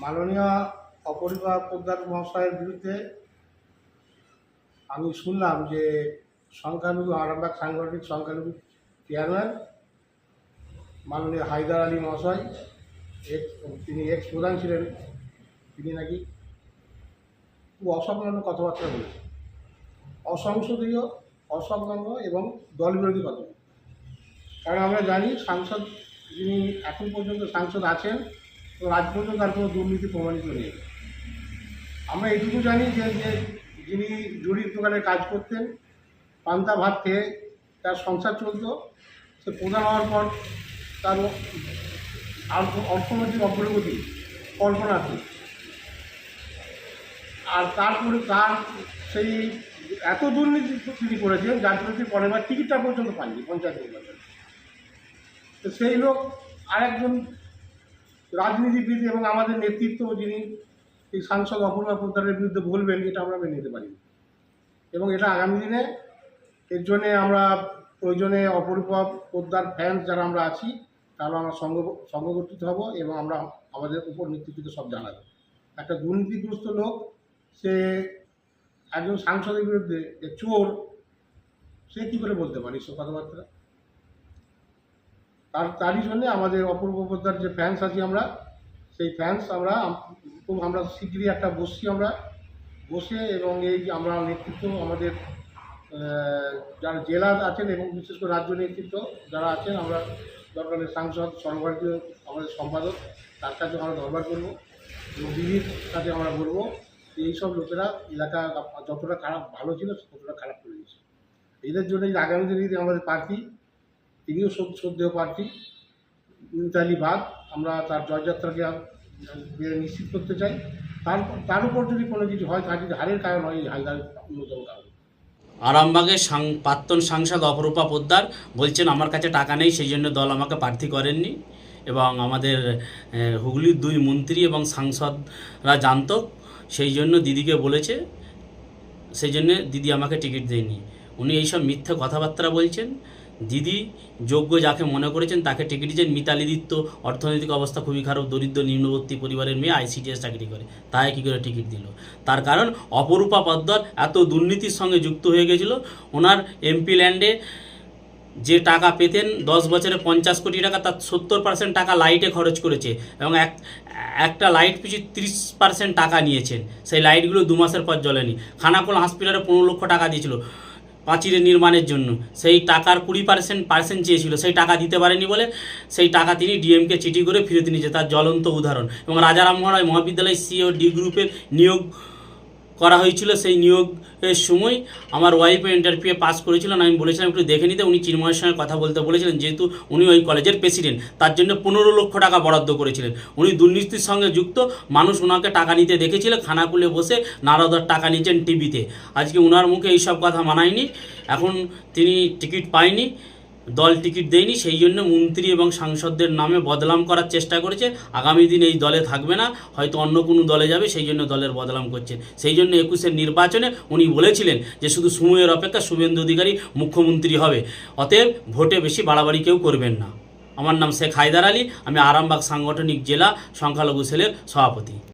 মাননীয় অপরিবা পোদ্দার মহাশয়ের বিরুদ্ধে আমি শুনলাম যে সংখ্যালঘু আরামবাগ সাংগঠনিক সংখ্যালঘু চেয়ারম্যান মাননীয় হায়দার আলী মহাশয় এক্স তিনি এক্স প্রধান ছিলেন, তিনি নাকি খুব অসংলগ্ন কথাবার্তা বলেছেন। অসংসদীয় অসংলগ্ন এবং দলবিরোধী কথা। কারণ আমরা জানি সাংসদ যিনি এখন পর্যন্ত সাংসদ আছেন তো আজ পর্যন্ত তার কোনো দুর্নীতি প্রমাণিত নেই। আমরা এটুকু জানি যে যিনি জুড়ির দোকানে কাজ করতেন, পান্তা ভাত খেয়ে তার সংসার চলত, সে প্রধান হওয়ার পর তার অর্থনৈতিক অগ্রগতি কল্পনাতীত। আর তারপরে তার সেই এত দুর্নীতি তিনি করেছেন, যার জন্য তিনি পরের বার টিকিটটা পর্যন্ত পাননি, পঞ্চায়েত নির্বাচনে। তো সেই লোক আরেকজন রাজনীতিবিদ এবং আমাদের নেতৃত্ব যিনি এই সাংসদ অপূর্ণা পোদ্দারের বিরুদ্ধে বলবেন, এটা আমরা মেনে নিতে পারি এবং এটা আগামী দিনে এর জন্যে আমরা প্রয়োজনে অপরূপা পোদ্দার ফ্যান্স যারা আমরা আছি তারা আমরা সঙ্গ সংগঠিত হব এবং আমরা আমাদের উপর নেতৃত্বকে সব জানাব। একটা দুর্নীতিগ্রস্ত লোক, সে একজন সাংসদের বিরুদ্ধে যে চোর, সে কী করে বলতে পারে সব কথাবার্তা? তার তারই জন্যে আমাদের অপূর্ব পোদ্দার যে ফ্যান্স আছি আমরা, সেই ফ্যান্স আমরা খুব আমরা শীঘ্রই একটা বসছি আমরা। বসে এবং এই আমরা নেতৃত্ব, আমাদের যারা জেলা আছেন এবং বিশেষ করে রাজ্য নেতৃত্ব যারা আছেন, আমরা দরকারে সাংসদ, সর্বভারতীয় আমাদের সম্পাদক, তার কাছে আমরা দরবার করব এবং দিদির কাছে আমরা বলব এইসব লোকেরা এলাকা যতটা খারাপ, ভালো ছিল, ততটা খারাপ করে দিয়েছে। এদের জন্য আগামী দিনে আমাদের প্রার্থী তিনিও শ্রদ্ধেয় প্রার্থী। মিতালি বাগ, আমরা তার জয়যাত্রাকে নিশ্চিত করতে চাই। তার তার উপর যদি কোনো কিছু হয়, তার যদি হারের কারণ হয় হালদার অন্যতম কারণ। আরামবাগের সাং, প্রাক্তন সাংসদ অপরূপা পোদ্দার বলছেন, আমার কাছে টাকা নেই, সেই জন্য দল আমাকে প্রার্থী করেননি। এবং আমাদের হুগলির দুই মন্ত্রী এবং সাংসদরা জানত, সেই জন্য দিদিকে বলেছে, সেই জন্য দিদি আমাকে টিকিট দেয়নি। উনি এইসব মিথ্যে কথাবার্তা বলছেন। দিদি যোগ্য যাকে মনে করেছেন তাকে টিকিট দিয়েছেন। মিতালি দিত্য, অর্থনৈতিক অবস্থা খুবই খারাপ, দরিদ্র, নিম্নবর্তী পরিবারের মেয়ে আইসিডিএস চাকরি করে। তাই কী করে টিকিট দিল? তার কারণ অপরূপা পদ্মার এত দুর্নীতির সঙ্গে যুক্ত হয়ে গেছিল। ওনার এমপি ল্যান্ডে যে টাকা পেতেন, দশ বছরে পঞ্চাশ কোটি টাকা, তার সত্তর পার্সেন্ট টাকা লাইটে খরচ করেছে এবং এক, একটা লাইট পিছু তিরিশ পার্সেন্ট টাকা নিয়েছেন। সেই লাইটগুলো দু মাসের পর জ্বলেনি। খানাকুল হসপিটালে পনেরো লক্ষ টাকা দিয়েছিল। পাঁচিরের নির্মাণের জন্য। সেই টাকার কুড়ি পার্সেন্ট পার্সেন্ট চেয়েছিল। সেই টাকা দিতে পারেনি বলে সেই টাকা তিনি ডিএমকে চিঠি করে ফিরত নিয়েছে। তার জ্বলন্ত উদাহরণ। এবং রাজারামমোহন রায় মহাবিদ্যালয় সিও ডি গ্রুপের নিয়োগ করা হয়েছিল সেই নিয়োগের সময়। আমার ওয়াইফ ইন্টারভিউ পাস করেছিলেন আমি বলেছিলাম একটু দেখে নিতে। উনি চিন্ময়ের সঙ্গে কথা বলতে বলেছিলেন, যেহেতু উনি ওই কলেজের প্রেসিডেন্ট তার জন্য পনেরো লক্ষ টাকা বরাদ্দ করেছিলেন। উনি দুর্নীতির সঙ্গে যুক্ত, মানুষ ওনাকে টাকা নিতে দেখেছিল, খানাকুলে বসে নারদার টাকা নিয়েছেন টিভিতে। আজকে ওনার মুখে এইসব কথা মানায়নি, এখন তিনি টিকিট পায়নি। দল টিকিট দেয়নি, সেই জন্য মন্ত্রী এবং সাংসদদের নামে বদলাম করার চেষ্টা করেছে। আগামী দিন এই দলে থাকবে না, হয়তো অন্য কোনো দলে যাবে, সেই জন্য দলের বদলাম করছে। সেই জন্য একুশের নির্বাচনে উনি বলেছিলেন যে শুধু সময়ের অপেক্ষা শুভেন্দু অধিকারী মুখ্যমন্ত্রী হবে। অতএব ভোটে বেশি বাড়াবাড়ি কেউ করবেন না। আমার নাম শেখ হায়দার আলী, আমি আরামবাগ সাংগঠনিক জেলা সংখ্যালঘু সেলের সভাপতি।